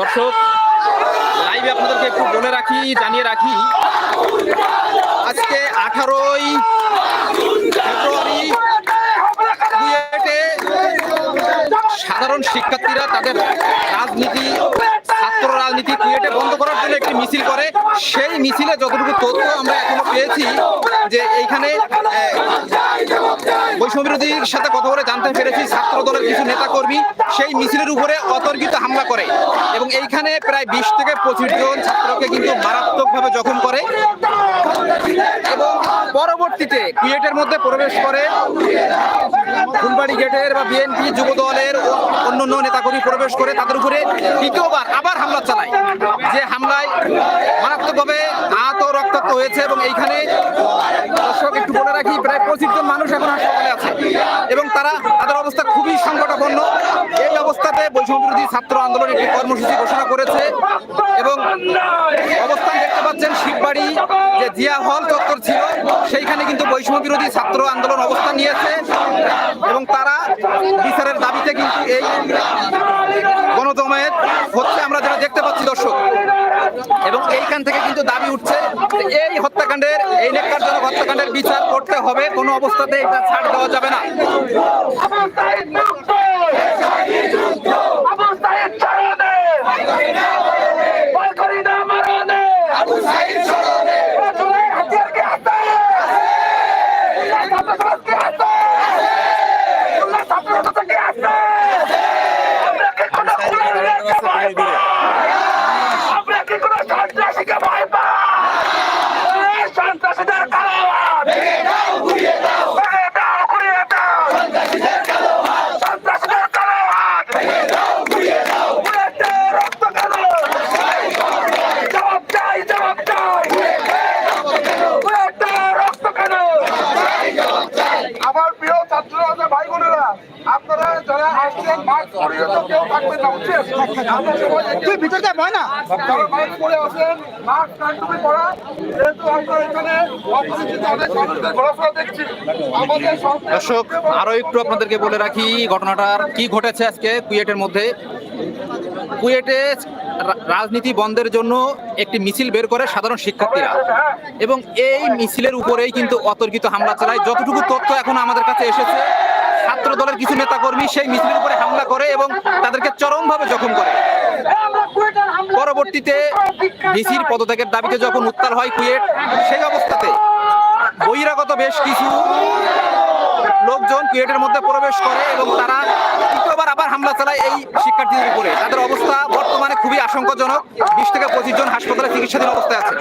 দর্শক লাইভে আপনাদেরকে একটু বলে রাখি, জানিয়ে রাখি, আজকে আঠারোই ফেব্রুয়ারি সাধারণ শিক্ষার্থীরা তাদের রাজনীতি, ছাত্র রাজনীতি বন্ধ করার জন্য একটি মিছিল করে। সেই মিছিলে যতটুকু তথ্য আমরা এখনও পেয়েছি যে এইখানে আহ, বৈষম্য বিরোধীর সাথে কথা বলে জানতে পেরেছি ছাত্র দলের কিছু নেতাকর্মী সেই মিছিলের উপরে অতর্কিত হামলা করে এবং এইখানে প্রায় বিশ থেকে পঁচিশ জন ছাত্রকে কিন্তু মারাত্মকভাবে জখম করে। এবং পরবর্তীতে কুয়েটের মধ্যে প্রবেশ করে ফুলবাড়ি গেটের বা বিএনপি যুব দলের অন্য অন্য নেতাকর্মী প্রবেশ করে তাদের উপরে দ্বিতীয়বার আবার হামলা চালায়। যে হামলায় মারাত্মকভাবে আহত, রক্তাক্ত হয়েছে এবং এইখানে দর্শক একটু বলে রাখি, প্রায় পঁচিশ জন মানুষ এখন হাসপাতালে আছে এবং তারা, তাদের অবস্থা খুবই সংকটাপন্ন। এই বৈষম্যবিরোধী বিরোধী ছাত্র আন্দোলন একটি কর্মসূচি ঘোষণা করেছে এবং অবস্থান দেখতে পাচ্ছেন শিববাড়ি যে জিয়া হল চত্বর ছিল, সেইখানে কিন্তু বৈষম্যবিরোধী ছাত্র আন্দোলন অবস্থান নিয়েছে এবং তারা বিচারের দাবিতে কিন্তু এই গণজমায়েত হচ্ছে আমরা যেটা দেখতে পাচ্ছি, দর্শক। এবং এইখান থেকে কিন্তু দাবি উঠছে এই হত্যাকাণ্ডের, এই নেককারজনক হত্যাকাণ্ডের বিচার করতে হবে। কোনো অবস্থাতে এটা ছাড় দেওয়া যাবে না আমরা কি কোনো সন্ত্রাসীকে ভয় পাই সন্ত্রাসীদের কারণ ভেঙে দাও ঘুরিয়ে দাও সন্ত্রাসীদের কারণ বুলেটের রক্ত কেন জবাব চাই জবাব চাই বুলেটের রক্ত কেন আমার প্রিয় ছাত্ররা ভাই বোনেরা আপনারা যারা আসছেন মাস্ক পরিয়ে তো কেউ থাকবেন না বুঝছেন আমরা সবাই তুই ভিতরে ভয় না যারা মাস্ক পরে আছেন মাস্ক কান্টুপি পরা যেহেতু আমরা এখানে অপরিচিত অনেক মানুষদের ঘোরাফেরা দেখছি আমাদের সরকার- দর্শক, আরও একটু আপনাদেরকে বলে রাখি, ঘটনাটার কি ঘটেছে আজকে কুয়েটের মধ্যে? কুয়েটে রাজনীতি বন্ধের জন্য একটি মিছিল বের করে সাধারণ শিক্ষার্থীরা। এবং এই মিছিলের উপরেই কিন্তু অতর্কিত হামলা চালায়। যতটুকু তথ্য এখন আমাদের কাছে এসেছে ছাত্র দলের কিছু নেতাকর্মী সেই মিছিলের উপরে হামলা করে এবং তাদেরকে চরমভাবে জখম করে। পরবর্তীতে ডিসির পদত্যাগের দাবিতে যখন উত্তাল হয় কুয়েট, সেই অবস্থাতে বহিরাগত বেশ কিছু লোকজন কুয়েটের মধ্যে প্রবেশ করে এবং তারা দ্বিতীয়বার আবার হামলা চালায় এই শিক্ষার্থীদের উপরে। তাদের অবস্থা বর্তমানে খুবই আশঙ্কাজনক। বিশ থেকে পঁচিশ জন হাসপাতালে চিকিৎসাধীন অবস্থায় আছে।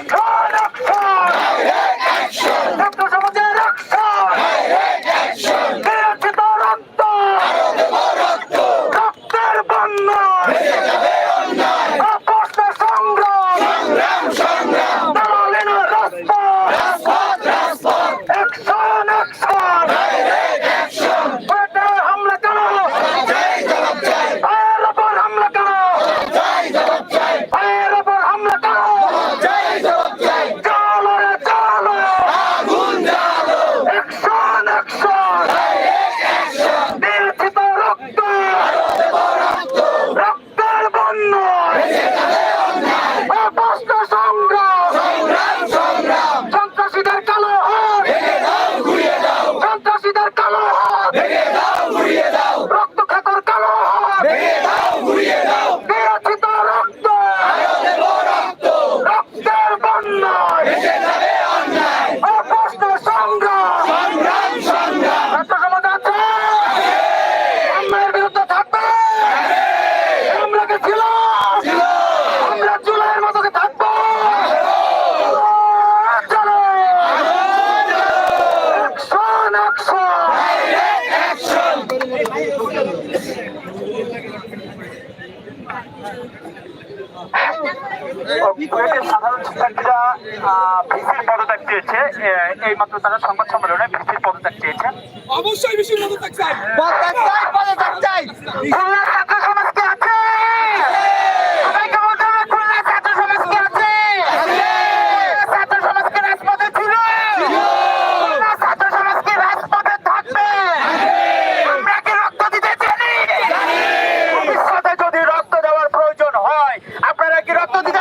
ভিসির পদত্যাগ চেয়েছে। এই মাত্র তারা সংবাদ সম্মেলনে ভিসির পদত্যাগ চেয়েছে। অবশ্যই বেশি মতো চাই। খুলনা ছাত্র সমাজ কি আছে। সবাইকে বলতে হবে খুলনা ছাত্র সমাজ কি আছে ছাত্র সমাজ কি রাজপথে ছিল। খুলনা ছাত্র সমাজ কি রাজপথে থাকবে। আমরা কি রক্ত দিতে জানি? ভবিষ্যতে যদি রক্ত দেওয়ার প্রয়োজন হয় পুলিশ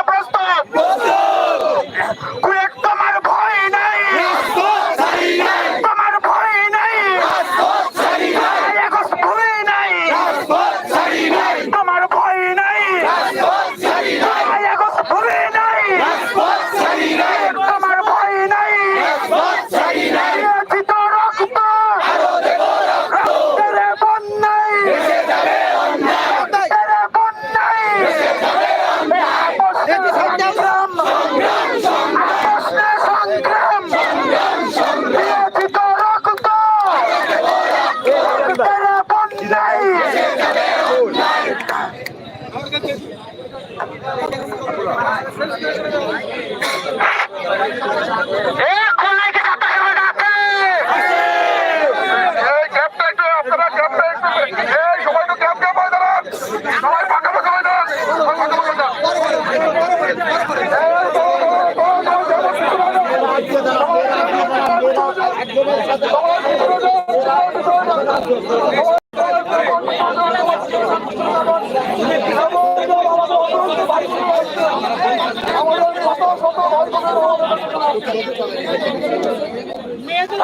Medo,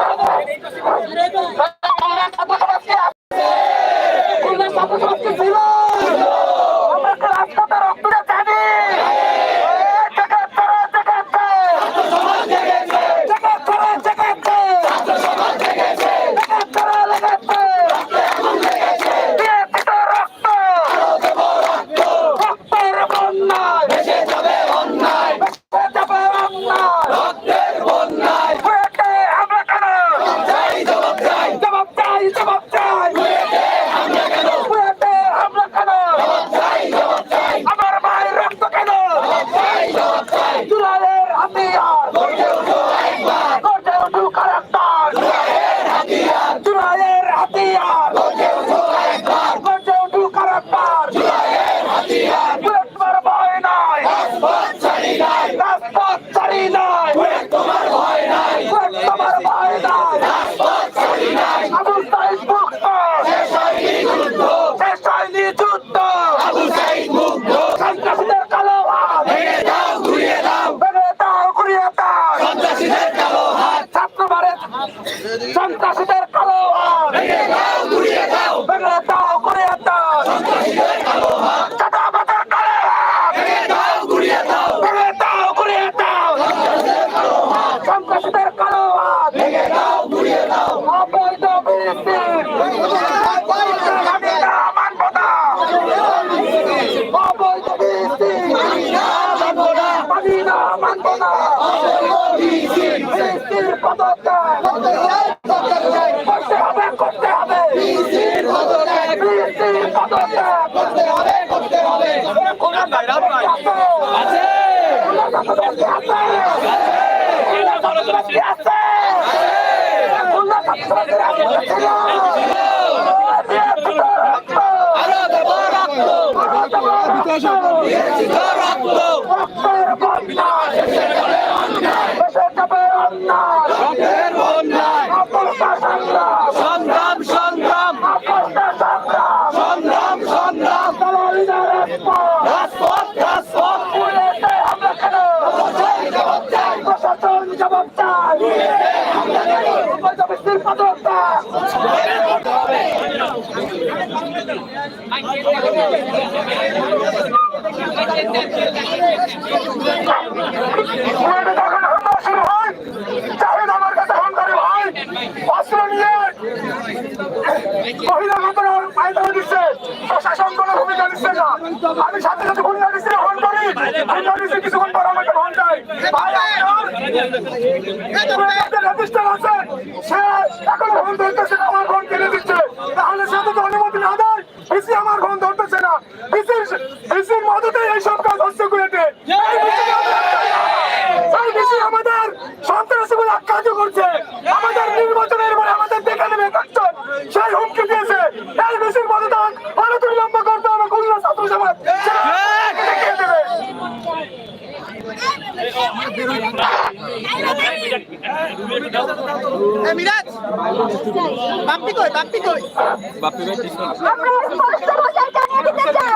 medo, আছে। শুরু হয় চাহিদ আমার কাছে ফোন করে। দিচ্ছে প্রশাসন কোনো ভূমিকা আমি সাথে সাথে খুলনা ডিস্ট্রিক্টে ফোন করি কিছুক্ষণ পর রেজিস্টার আছে সে এখন ফোন ধরতেছে আমার ফোন কিনে দিচ্ছে তাহলে সে তো অনুমতি না দেয় আমার ফোন ধরতেছে না পিসির পিসির মদতে এইসব কাজ হচ্ছে কুয়েতে বাপ্পি কই বাপ্পি কই? বাপ্পি ভাই ঠিক না। আমরা স্পষ্ট ভাষায় জানিয়ে দিতে চাই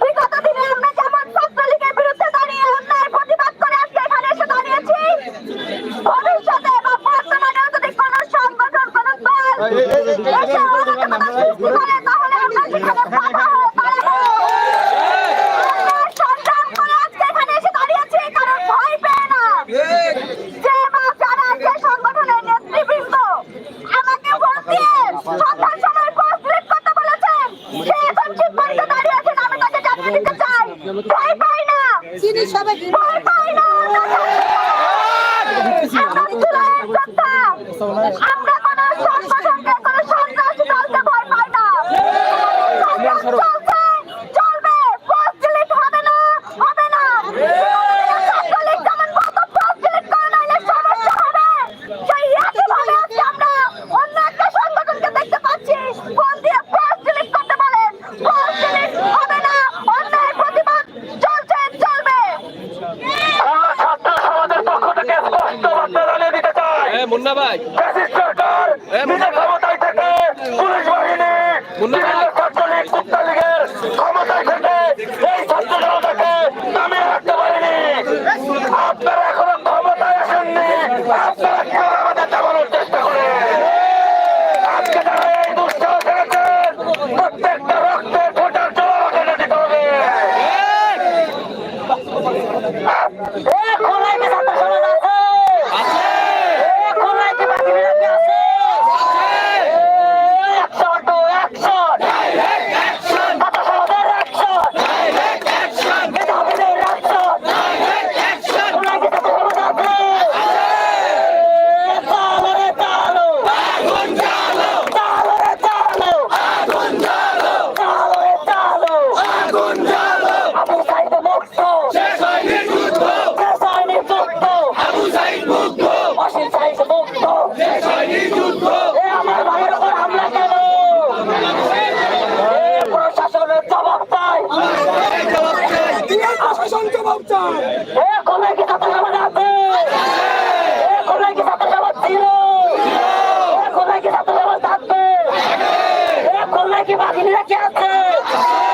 বিগত দিনে আমরা যেমন ছাত্রলীগের বিরুদ্ধে দাঁড়িয়ে অন্যায়ের প্রতিবাদ করে আজকে এখানে এসে দাঁড়িয়েছি ভবিষ্যতে বা বর্তমানে যদি কোনো সংগঠন কোনো দল ব্যবস্থাপনায় হ্যাঁ, মুন্না ভাই। হ্যাঁ, মুন্না ভাই। কি বাঘিনীরা কি আছে?